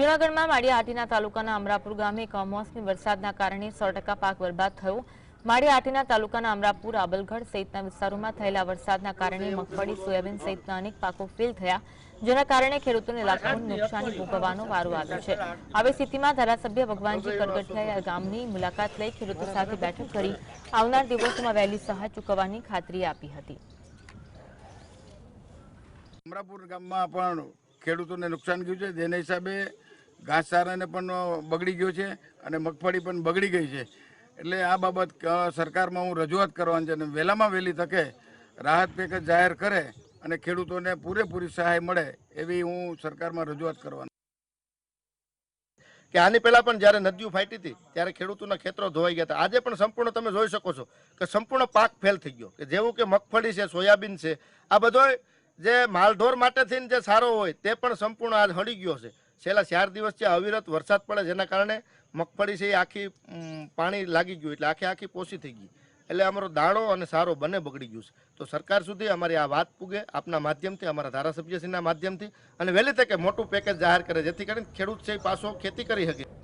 જૂનાગઢમાં માળી આટીના તાલુકાના અમરાપુર ગામે કમોસમી વરસાદના કારણે સો પાક બરબાદ થયો. માળી આટીના તાલુકાના અમરાપુર, આબલગઢ સહિતના વિસ્તારોમાં થયેલા વરસાદના કારણે મગફળી, સોયાબીન સહિતના અનેક પાકો ફેલ થયા, જેના કારણે ખેડૂતોને લાખોની નુકસાની ભોગવવાનો વારો આવ્યો છે. આવી સ્થિતિમાં ધારાસભ્ય ભગવાનજી કરગઠિયાએ ગામની મુલાકાત લઈ ખેડૂતો સાથે બેઠક કરી આવનાર દિવસોમાં વહેલી સહાય ચૂકવવાની ખાતરી આપી હતી. અમરાપુર ગામમાં પણ ખેડૂતોને નુકસાન ગયું છે. જેના હિસાબે ઘાસચારાને પણ બગડી ગયો છે અને મગફળી પણ બગડી ગઈ છે. એટલે આ બાબત સરકારમાં હું રજૂઆત કરવાની છે અને વહેલામાં વહેલી તકે રાહત પેકેજ જાહેર કરે અને ખેડૂતોને પૂરેપૂરી સહાય મળે એવી હું સરકારમાં રજૂઆત કરવાની. કે આની પહેલાં પણ જ્યારે નદીઓ ફાટી હતી, ત્યારે ખેડૂતોના ખેતરો ધોવાઈ ગયા હતા. આજે પણ સંપૂર્ણ તમે જોઈ શકો છો કે સંપૂર્ણ પાક ફેલ થઈ ગયો. કે જેવું કે મગફળી છે, સોયાબીન છે, આ બધો જે માલઢોર માટે થઈને જે સારો હોય તે પણ સંપૂર્ણ આજ હળી ગયો છે. છેલ્લા ચાર દિવસથી અવિરત વરસાદ પડે જેના કારણે મગફળી છે એ આખી પાણી લાગી ગયું એટલે આખી આખી પોસી થઈ ગઈ. એટલે અમારો દાણો અને સારો બંને બગડી ગયું છે. તો સરકાર સુધી અમારી આ વાત પૂગે આપના માધ્યમથી, અમારા ધારાસભ્યશ્રીના માધ્યમથી અને વહેલી તકે મોટું પેકેજ જાહેર કરે જેથી કરીને ખેડૂત છે પાછો ખેતી કરી શકે.